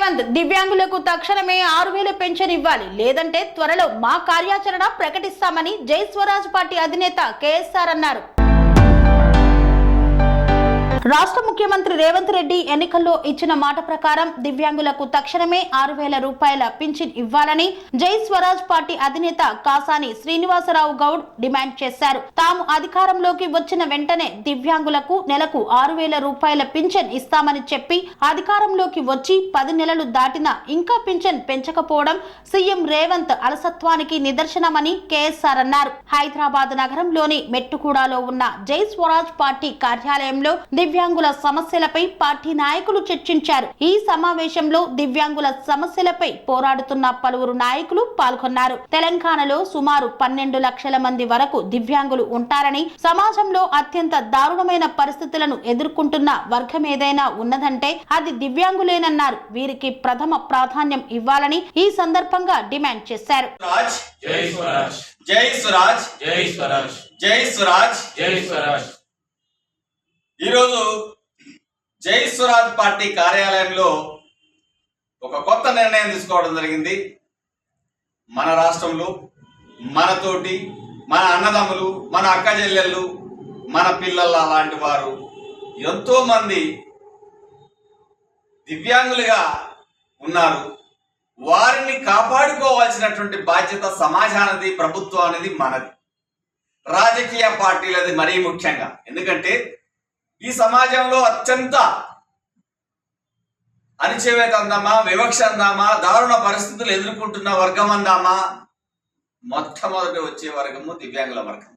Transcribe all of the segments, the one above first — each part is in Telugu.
రేవంత్ దివ్యాంగులకు తక్షణమే ఆరు వేల పెన్షన్ ఇవ్వాలి. లేదంటే త్వరలో మా కార్యాచరణ ప్రకటిస్తామని జై స్వరాజ్ పార్టీ అధినేత కేఎస్ఆర్ అన్నారు. రాష్ట్ర ముఖ్యమంత్రి రేవంత్ రెడ్డి ఎన్నికల్లో ఇచ్చిన మాట ప్రకారం దివ్యాంగులకు తక్షణమే ఆరు వేల రూపాయల పింఛన్ ఇవ్వాలని జై స్వరాజ్ పార్టీ అధినేత కాసాని శ్రీనివాసరావు గౌడ్ డిమాండ్ చేశారు. తాము అధికారంలోకి వచ్చిన వెంటనే దివ్యాంగులకు నెలకు ఆరు వేల రూపాయల పింఛన్ ఇస్తామని చెప్పి అధికారంలోకి వచ్చి పది నెలలు దాటినా ఇంకా పింఛన్ పెంచకపోవడం సీఎం రేవంత్ అలసత్వానికి నిదర్శనమని కేఎస్ఆర్ అన్నారు. హైదరాబాద్ నగరంలోని మెట్టుకూడలో ఉన్న జై స్వరాజ్ పార్టీ కార్యాలయంలో దివ్య దివ్యాంగుల సమస్యలపై పార్టీ నాయకులు చర్చించారు. ఈ సమావేశంలో దివ్యాంగుల సమస్యలపై పోరాడుతున్న పలువురు నాయకులు పాల్గొన్నారు. తెలంగాణలో సుమారు పన్నెండు లక్షల మంది వరకు దివ్యాంగులు ఉంటారని సమాజంలో అత్యంత దారుణమైన పరిస్థితులను ఎదుర్కొంటున్న వర్గం ఏదైనా ఉన్నదంటే అది దివ్యాంగులేనన్నారు. వీరికి ప్రథమ ప్రాధాన్యం ఇవ్వాలని ఈ సందర్భంగా డిమాండ్ చేశారు. జై స్వరాజ్. జై స్వరాజ్. జై స్వరాజ్. జై స్వరాజ్. జై స్వరాజ్. ఈరోజు జై స్వరాజ్ పార్టీ కార్యాలయంలో ఒక కొత్త నిర్ణయం తీసుకోవడం జరిగింది. మన రాష్ట్రంలో మనతోటి మన అన్నదమ్ములు మన అక్క చెల్లెళ్ళు మన పిల్లల లాంటి వారు ఎంతో మంది దివ్యాంగులుగా ఉన్నారు. వారిని కాపాడుకోవాల్సినటువంటి బాధ్యత సమాజానిది ప్రభుత్వం అనేది మనది. రాజకీయ పార్టీలది మరీ ముఖ్యంగా. ఎందుకంటే ఈ సమాజంలో అత్యంత అణిచివేత అందామా వివక్ష అందామా దారుణ పరిస్థితులు ఎదుర్కొంటున్న వర్గం అందామా మొట్టమొదటి వచ్చే వర్గము దివ్యాంగుల వర్గం.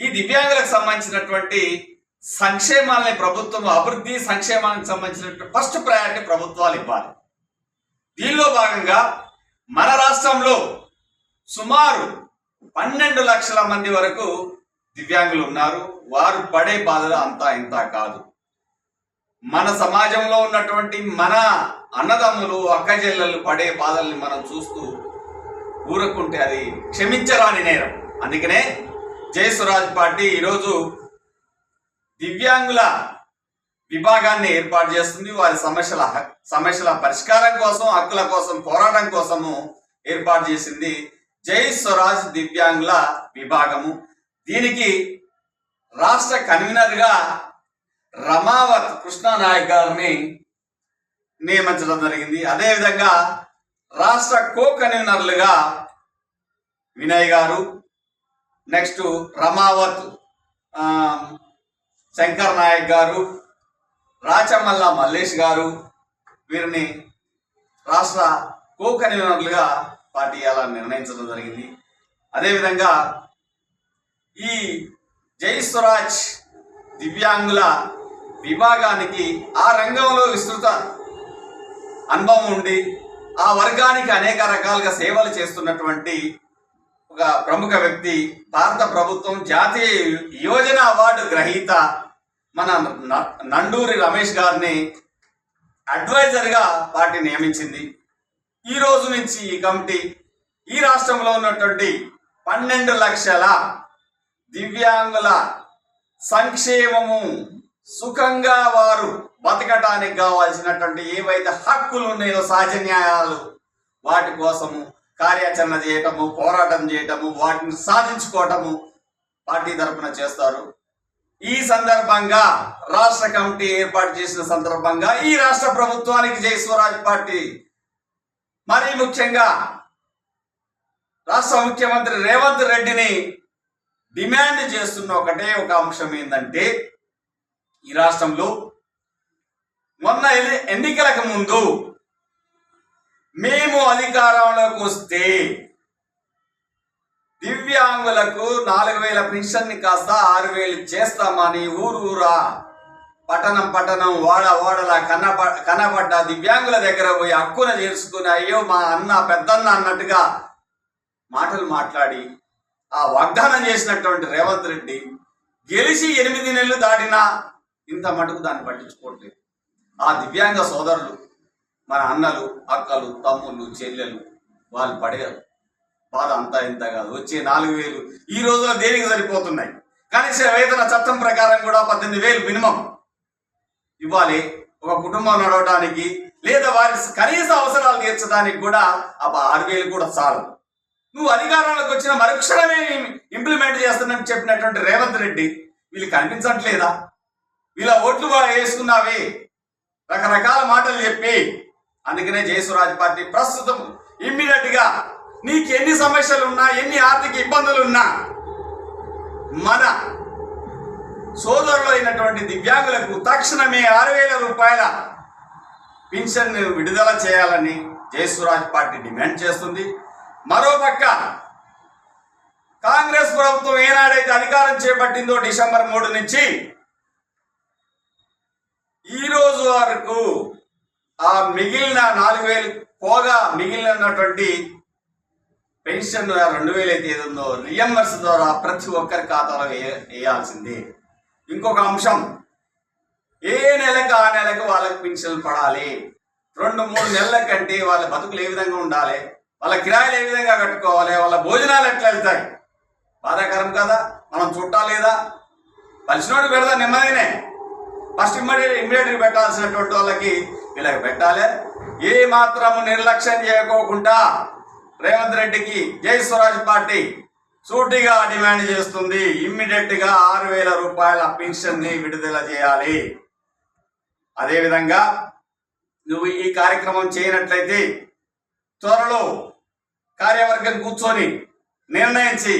ఈ దివ్యాంగులకు సంబంధించినటువంటి సంక్షేమాలని ప్రభుత్వం అభివృద్ధి సంక్షేమానికి సంబంధించినటువంటి ఫస్ట్ ప్రయారిటీ ప్రభుత్వాలు ఇవ్వాలి. దీనిలో భాగంగా మన రాష్ట్రంలో సుమారు పన్నెండు లక్షల మంది వరకు దివ్యాంగులు ఉన్నారు. వారు పడే బాధలు అంతా ఇంత కాదు. మన సమాజంలో ఉన్నటువంటి మన అన్నదమ్ములు అక్కచెల్లెలు పడే బాధల్ని మనం చూస్తూ ఊరకుంటే అది క్షమించరాని నేరం. అందుకనే జై స్వరాజ్ పార్టీ ఈరోజు దివ్యాంగుల విభాగాన్ని ఏర్పాటు చేస్తుంది. వారి సమస్యల సమస్యల పరిష్కారం కోసం హక్కుల కోసం పోరాటం కోసము ఏర్పాటు చేసింది జై స్వరాజ్ దివ్యాంగుల విభాగము. దీనికి రాష్ట్ర కన్వీనర్గా రమావత్ కృష్ణానాయక్ గారిని నియమించడం జరిగింది. అదేవిధంగా రాష్ట్ర కో కన్వీనర్లుగా వినయ్ గారు నెక్స్ట్ రమావత్ శంకర్ నాయక్ గారు రాచమల్ల మల్లేష్ గారు వీరిని రాష్ట్ర కో కన్వీనర్లుగా పార్టీ అలా నిర్ణయించడం జరిగింది. అదేవిధంగా ఈ జై స్వరాజ్ దివ్యాంగుల విభాగానికి ఆ రంగంలో విస్తృత అనుభవం ఉండి ఆ వర్గానికి అనేక రకాలుగా సేవలు చేస్తున్నటువంటి ఒక ప్రముఖ వ్యక్తి భారత ప్రభుత్వం జాతీయ యోజన అవార్డు గ్రహీత మన న- నండూరి రమేష్ గారిని అడ్వైజర్గా పార్టీ నియమించింది. ఈ రోజు నుంచి ఈ కమిటీ ఈ రాష్ట్రంలో ఉన్నటువంటి పన్నెండు లక్షల దివ్యాంగుల సంక్షేమము సుఖంగా వారు బతకటానికి కావాల్సినటువంటి ఏవైతే హక్కులు ఉన్నాయో సహజ న్యాయాలు వాటి కోసము కార్యాచరణ చేయటము పోరాటం చేయటము వాటిని సాధించుకోవటము పార్టీ తరఫున చేస్తారు. ఈ సందర్భంగా రాష్ట్ర కమిటీ ఏర్పాటు చేసిన సందర్భంగా ఈ రాష్ట్ర ప్రభుత్వానికి జై స్వరాజ్ పార్టీ. మరీ ముఖ్యంగా రాష్ట్ర ముఖ్యమంత్రి రేవంత్ రెడ్డిని డిమాండ్ చేస్తున్న ఒకటే ఒక అంశం ఏంటంటే ఈ రాష్ట్రంలో మొన్న ఎన్ని- ఎన్నికలకు ముందు మేము అధికారంలోకి వస్తే దివ్యాంగులకు నాలుగు వేల పెన్షన్ని కాస్త ఆరు వేలు చేస్తామని ఊరు ఊరా పట్టణం పట్టణం వాడ వాడల కనప కనపడ్డ దివ్యాంగుల దగ్గర పోయి హక్కున చేసుకుని అయ్యో మా అన్న పెద్దన్న అన్నట్టుగా మాటలు మాట్లాడి ఆ వాగ్దానం చేసినటువంటి రేవంత్ రెడ్డి గెలిచి ఎనిమిది నెలలు దాటినా ఇంత మటుకు దాన్ని పట్టించుకోవట్లేదు. ఆ దివ్యాంగ సోదరులు మన అన్నలు అక్కలు తమ్ముళ్ళు చెల్లెలు వాళ్ళు పడేరు బాధ అంతా ఇంత కాదు. వచ్చే నాలుగు వేలు ఈ రోజున దేనికి సరిపోతున్నాయి? కనీస వేతన చట్టం ప్రకారం కూడా పద్దెనిమిది వేలు మినిమం. ఇవ్వాలి. ఒక కుటుంబం నడవడానికి లేదా వారి కనీస అవసరాలు తీర్చడానికి కూడా ఆ ఆరు వేలు కూడా చాలు. నువ్వు అధికారంలోకి వచ్చిన మరుక్షణమే ఇంప్లిమెంట్ చేస్తానని చెప్పినటువంటి రేవంత్ రెడ్డి వీళ్ళు కనిపించట్లేదా? వీళ్ళ ఓట్లు వేసుకున్నావి వేసుకున్నావే. రకరకాల మాటలు చెప్పి అందుకనే జయసురాజ్ పార్టీ ప్రస్తుతం ఇమ్మీడియట్గా నీకు ఎన్ని సమస్యలు ఉన్నా ఎన్ని ఆర్థిక ఇబ్బందులు ఉన్నా మన సోదరులు అయినటువంటి దివ్యాంగులకు తక్షణమే ఆరు వేల రూపాయల పింఛన్ విడుదల చేయాలని జయసురాజ్ పార్టీ డిమాండ్ చేస్తుంది. మరోపక్క కాంగ్రెస్ ప్రభుత్వం ఏనాడైతే అధికారం చేపట్టిందో డిసెంబర్ మూడు నుంచి ఈ రోజు వరకు ఆ మిగిలిన నాలుగు వేలు పోగా మిగిలినటువంటి పెన్షన్ రెండు వేలు అయితే ఏదో రియంబర్స్ ద్వారా ప్రతి ఒక్కరి ఖాతాలో వేయ- ఇంకొక అంశం ఏ నెలకు ఆ నెలకు వాళ్ళకి పెన్షన్ పడాలి? రెండు మూడు నెలల కంటే వాళ్ళ బతుకులు ఏ విధంగా ఉండాలి? వాళ్ళ కిరాయిలు ఏ విధంగా కట్టుకోవాలి? వాళ్ళ భోజనాలు ఎట్లా వెళ్తాయి? బాధాకరం కదా? మనం చుట్టాలి కలిసినోడు పెడదా నెమ్మదినే. ఫస్ట్ ఇమ్మీడియట్ ఇమ్మీడియట్గా పెట్టాల్సినటువంటి వాళ్ళకి వీళ్ళకి పెట్టాలి. ఏ మాత్రము నిర్లక్ష్యం చేయకోకుండా రేవంత్ రెడ్డికి జై స్వరాజ్ పార్టీ సూటిగా డిమాండ్ చేస్తుంది. ఇమ్మీడియట్గా ఆరు వేల రూపాయల పెన్షన్ని విడుదల చేయాలి. అదేవిధంగా నువ్వు ఈ కార్యక్రమం చేయనట్లయితే త్వరలో కార్యవర్గం కూర్చొని నిర్ణయించి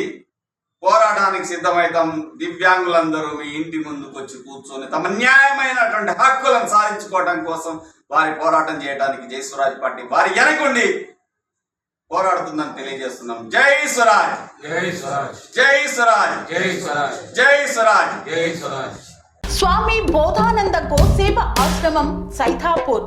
పోరాటానికి సిద్ధమవుతాం. దివ్యాంగులందరూ మీ ఇంటి ముందుకు వచ్చి కూర్చొని తమ న్యాయమైనటువంటి హక్కులను సాధించుకోవడం కోసం వారి పోరాటం చేయడానికి జై స్వరాజ్ పార్టీ వారి వెనకుండి పోరాడుతుందని తెలియజేస్తున్నాం. జై స్వరాజ్ జై స్వరాజ్ జై స్వరాజ్ జై స్వరాజ్ జై స్వరాజ్ జై స్వరాజ్ స్వామి బోధానంద గోసేవ ఆశ్రమం సైథాపూర్